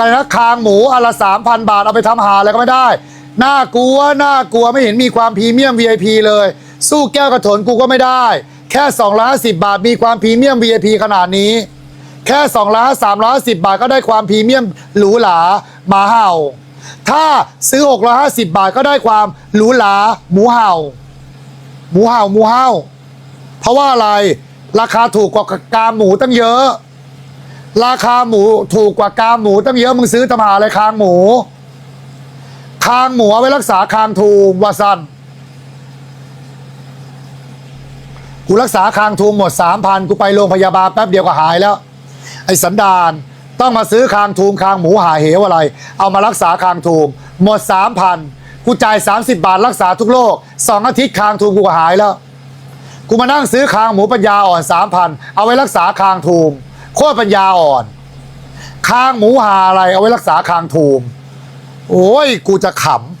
กันนะคางหมูอนละสามพันบาทเอาไปทำหาอะไรก็ไม่ได้ น่ากลัวน่ากลัวไม่เห็นมีความพรีเมียม VIP เลย สู้แก้วกระถนกูก็ไม่ได้ แค่2ล้านสิบาทมีความพรีเมียม VIP ขนาดนี้ แค่2ล้านสามล้านสิบาทก็ได้ความพรีเมียมหรูหราหมาเห่า ถ้าซื้อ650 บาทก็ได้ความหรูหราหมูเห่า หมูเห่าหมูเห่าเพราะว่าอะไรราคาถูกกว่ากามหมูตั้งเยอะ ราคาหมูถูกกว่ากามหมูตั้งเยอะมึงซื้อทำหาอะไรคางหมู คางหมูเอาไว้รักษาคางทูมว่าซันกูรักษาคางทูมหมดสามพันกูไปโรงพยาบาลแป๊บเดียวก็หายแล้ว ไอ้สันดานต้องมาซื้อคางทูมคางหมูหาเหวอะไร เอามารักษาคางทูมหมดสามพันกูจ่าย30บาทรักษาทุกโรคสองอาทิตย์คางทูมกูก็หายแล้ว กูมานั่งซื้อคางหมูปัญญาอ่อนสามพันเอาไว้รักษาคางทูม โคตรปัญญาอ่อน คางหมูหาอะไรเอาไว้รักษาคางทูม โอ้ย กูจะขำ